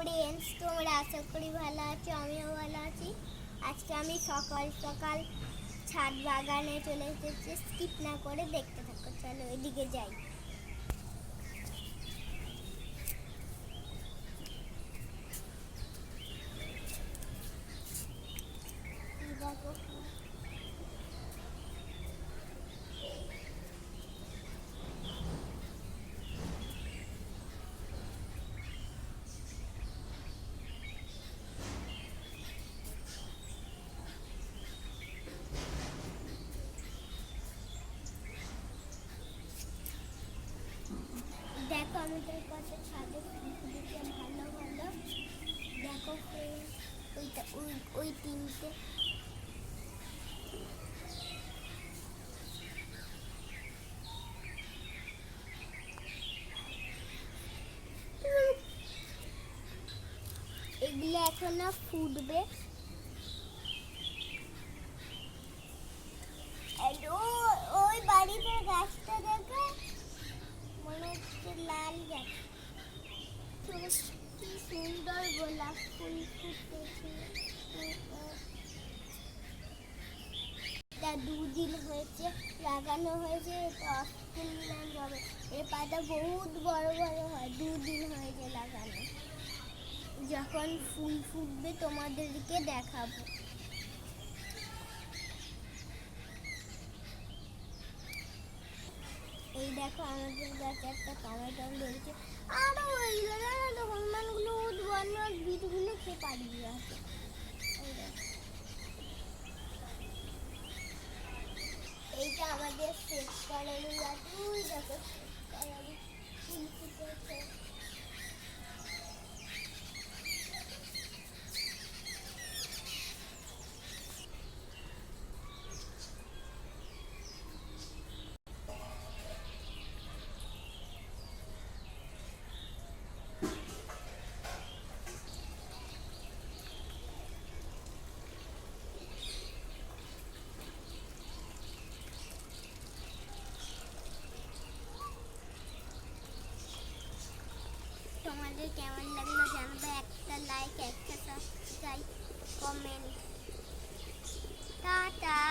Friends তোমরা আশা করি ভালো আছো, আমিও ভালো আছি। আজকে আমি সকাল সকাল ছাদ বাগানে চলে এসেছি স্কিপ না করে দেখতে থাকো, চলো এদিকে যাই। দেখো দেখো আমাদের কাছে ছাদে ভালো ভালো দেখো ওইটা ওই ওই তিনটে। এগুলো এখন ফুটবে। সুন্দর গোলাপ ফুল ফুটেছে। দুদিন হয়েছে, লাগানো হয়েছে অস্ট্রেলিয়ান হবে। এর পাতা বহুত বড় বড় হয়, দুদিন হয়েছে লাগানো। যখন ফুল ফুটবে তোমাদেরকে দেখাবো। এই দেখো আমাদের গাছে একটা টমেটো ধরেছে। বিটগুলো খেয়ে পালিয়ে যাচ্ছে এই দেখো। এইটা আমাদের সেট করানো গাছ ওই দেখো করানো তোমাদের কেমন লাগল জানবে? একটা লাইক একটা সাবস্ক্রাইব কমেন্ট টাটা।